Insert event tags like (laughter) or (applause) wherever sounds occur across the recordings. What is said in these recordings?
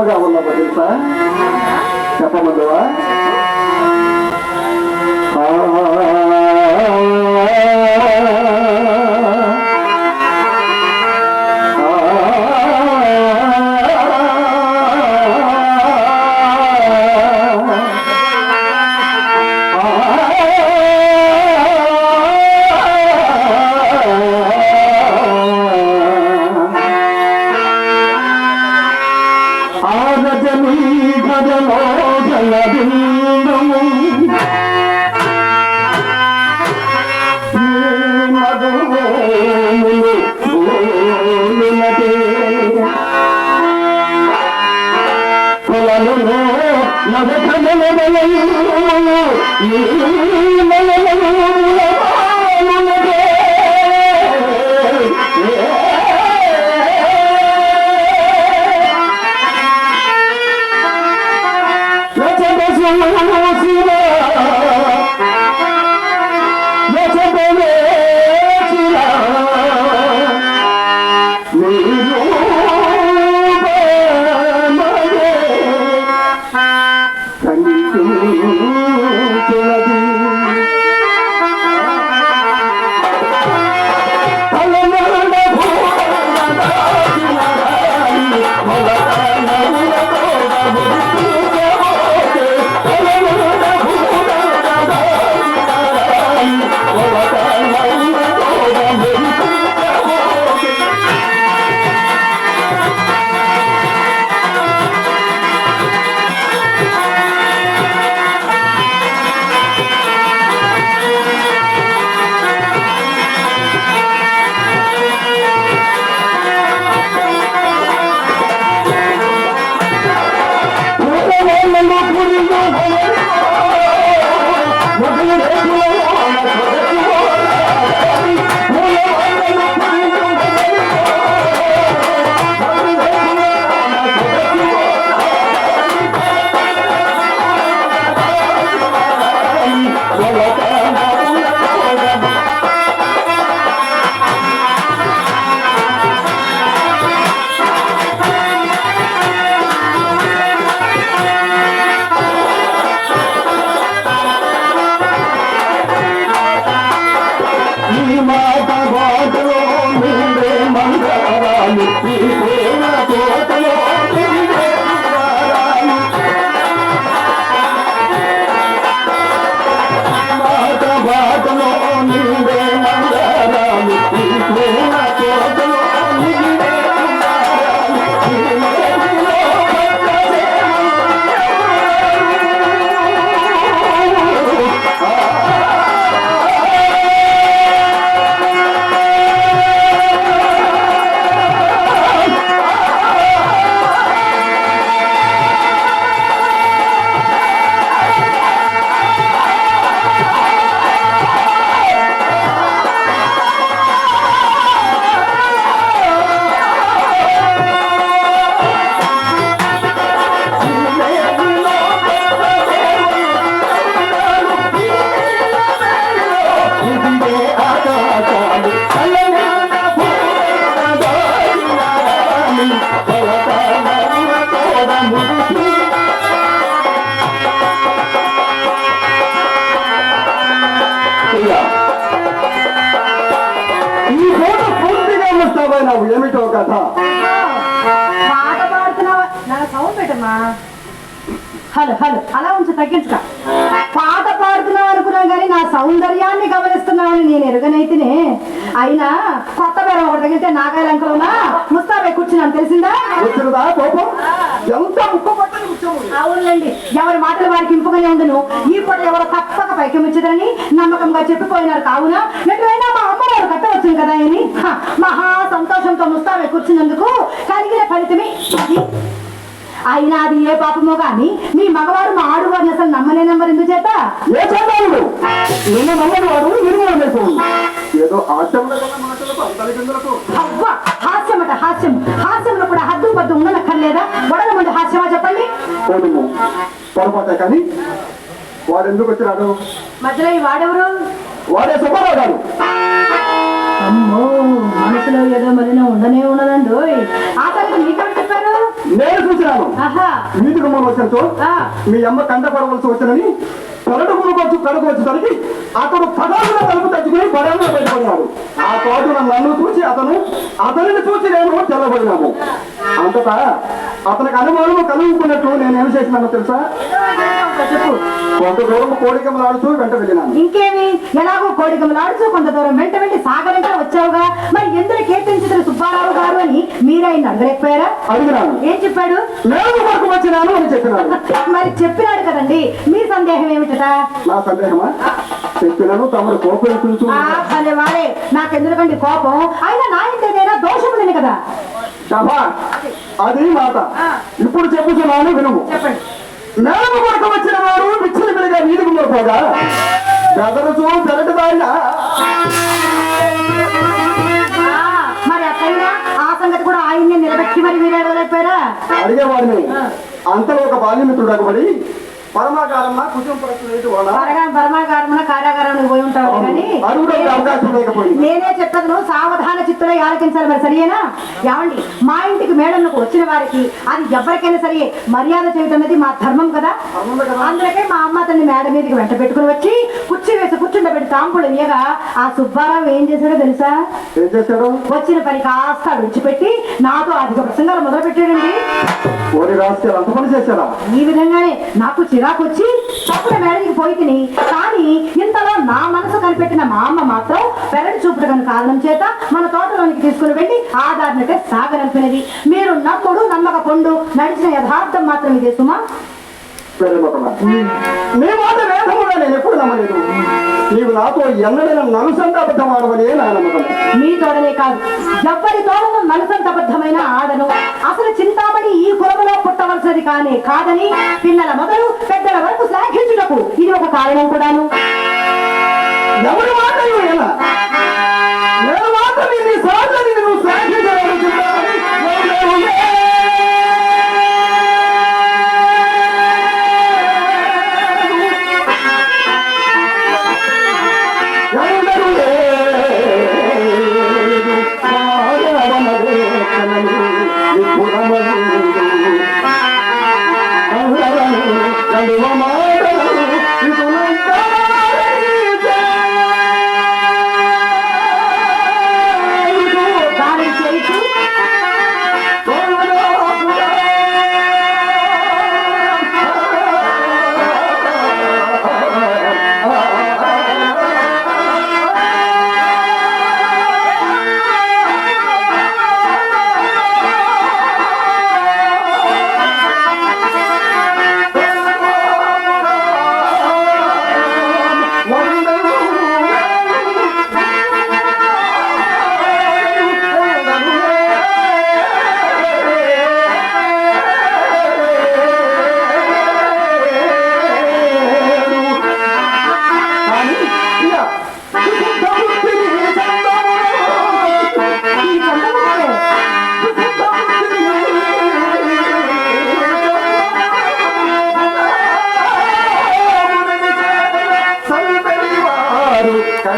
magawa na bapak din Siapa Sa? ఈ పాట పాడుతున్నావా నా సౌండ్ పెట్టమ్మా. హలో హలో అలా ఉంచు తగ్గించుక. పాట పాడుతున్నావు అనుకున్నావు కానీ నా సౌందర్యాన్ని గమనిస్తున్నావని నేను ఎరుగనైతేనే అయినా కొత్త బెరం ఒకటి తగిలితే నాగాలంకలోనా? ముస్తాబే కూర్చున్నాను తెలిసిందా? వచ్చినదా కోపం ఎంత అవునులేండి ఎవరి మాటలు వారికి ఇంపుగానే ఉండను. ఈ పూట ఎవరో తప్పక పైకి ముచ్చదని నమ్మకంగా చెప్పిపోయినారు కావున. ఎటువైనా కట్టవచ్చు కదా అని మహా సంతోషంతో ముస్తాబే కూర్చున్నందుకు కలిగిన ఫలితమే. అయినా అది ఏ పాపమో గాని మీ మగవారు మా ఆడువారిని అసలు నమ్మనే నమ్మరు అంతరిగిందులకు అవ్వ హాస్యమట హాస్యం. హాస్యంలో కూడా హద్దు పద్దు ఉండనక్కర్లేదా? వడల ముందు హాస్యమా చెప్పండి? పొరపాటే కానీ వాడు ఎందుకు వచ్చినాడు? మధ్యలో వాడెవరు? వాడే ఉండనే మీకెవరు చెప్పారు? నేను చూసినాను ఆహా. వీధికి మనం వచ్చాను ఆ. మీ అమ్మ కంట పడవలసి వచ్చినని కరడు కొనుకొచ్చు కడుకు వచ్చేసరికి అతడు పదాలను తలుపు తెచ్చుకుని బడంలో పెట్టుకున్నాడు ఆ తోట నన్ను చూసి అతను అతనిని చూసి నేను తెల్లబడినాము. అంతటా అతనికి అనుమానము కలుగుకున్నట్లు నేను ఏం చేసినానో తెలుసా? చెప్పు. కొంత దూరం కోడికమ్మలాడుతూ వెంట వెళ్ళినాను. ఇంకేమి? ఎలాగో కోడికమలాడుచు కొంత దూరం వెంట వెంట సాగరంటే వచ్చావుగా? మరి ఎందుకు కీర్తించిన సుబ్బారావు గారు అని మీరైన అడగలేకపోయారా? అడిగినాను. ఏం చెప్పాడు? నేను వరకు వచ్చినాను అని చెప్పినాను (laughs) మరి చెప్పినాడు కదండి. మీ సందేహం ఏమిటట? నా సందేహమా? చెప్పినాను తమరు కోపం వాడే. నాకెందుకండి కోపం? అయినా నా ఇంటేదైనా దోషం లేని కదా. అది మాట. ఇప్పుడు చెప్పుతున్నాను వినుము. నేను కొరకు వచ్చిన వారు విచ్చిన మీదుగా వీధికి పోగా బెదరుచు పెరటి దారిన. ఆ, మరి అక్కయ్య ఆ సంగతి కూడా ఆయన్ని నిలబెట్టి మరి మీరు అడగలేకపోయారా అడిగేవాడిని. అంతలో ఒక బాల్యమిత్రుడు అగబడి కార్యాగారానికి పోయి కానీ నేనే చెప్పదును సావధాన చిత్తులై ఆలకించాలి మరి సరియేనా? ఏమండి మా ఇంటికి మేడలకు వచ్చిన వారికి అది ఎవరికైనా సరే మర్యాద చేయటం అనేది మా ధర్మం కదా? అందుకే మా అమ్మ తల్లి మేడ మీదకి వెంట పెట్టుకుని వచ్చి కుర్చీ వేసి కూర్చుండబెట్టి తాంపుడు ఇయ్యగా ఆ సుబ్బారావు ఏం చేశాడో తెలుసా? వచ్చిన పని కాస్త విడిచిపెట్టి నాతో అధిక ప్రసంగాలు మొదలు పెట్టాడండి ఓడి రాస్తే అంత పని చేశారా? ఈ విధంగానే నాకు చిరాకు వచ్చి తప్పుడు మేడకి పోయి తిని కానీ ఇంతలో నా మనసు కనిపెట్టిన మా అమ్మ మాత్రం పెరటి చూపుటకు కారణం చేత మన తోటలోనికి తీసుకుని వెళ్ళి ఆధారనటే సాగరంపినది మీరు నమ్ముడు నమ్మకపోండు నడిచిన యథార్థం మాత్రం ఇదే సుమా. నీ మాట వేదముగా నేను ఎప్పుడు నమ్మలేదు. నీవు నాతో ఎన్నడైనా నలుసంత అబద్ధం ఆడవని నా నమ్మకం? మీ తోడనే కాదు. ఎవ్వరి తోడను నలుసంతబద్ధమైన ఆడను. అసలు చింతామణి ఈ కులములో పుట్టవలసినది కానే కాదని పిల్లల మొదలు పెద్దల వరకు శ్లాఘించుటకు ఇది ఒక కారణం కూడాను. ఎవరి మాట నేను మాత్రం నీ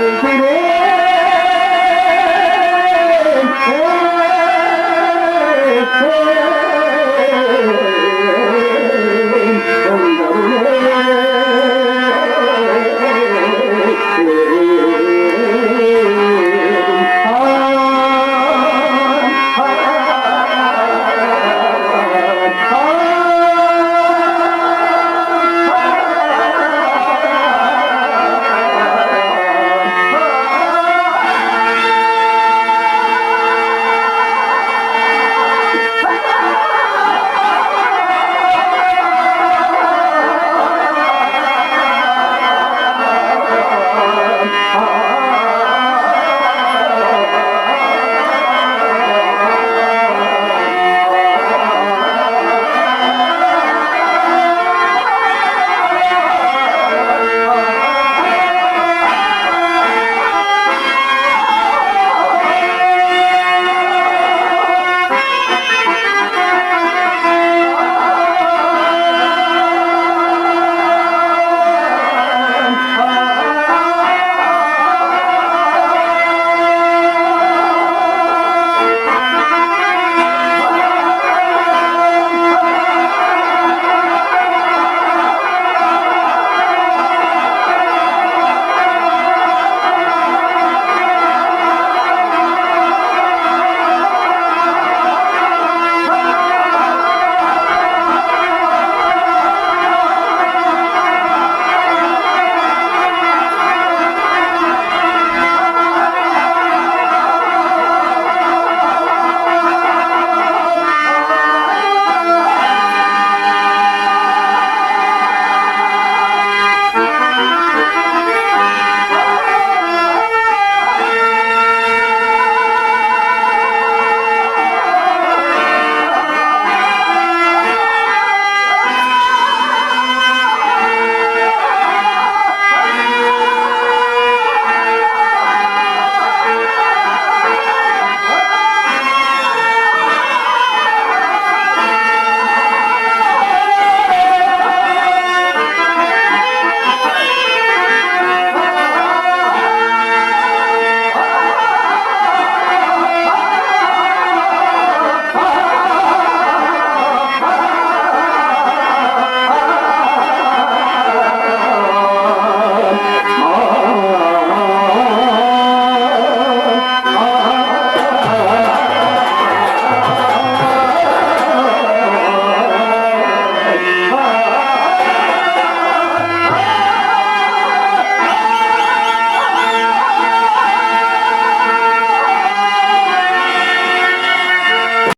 included.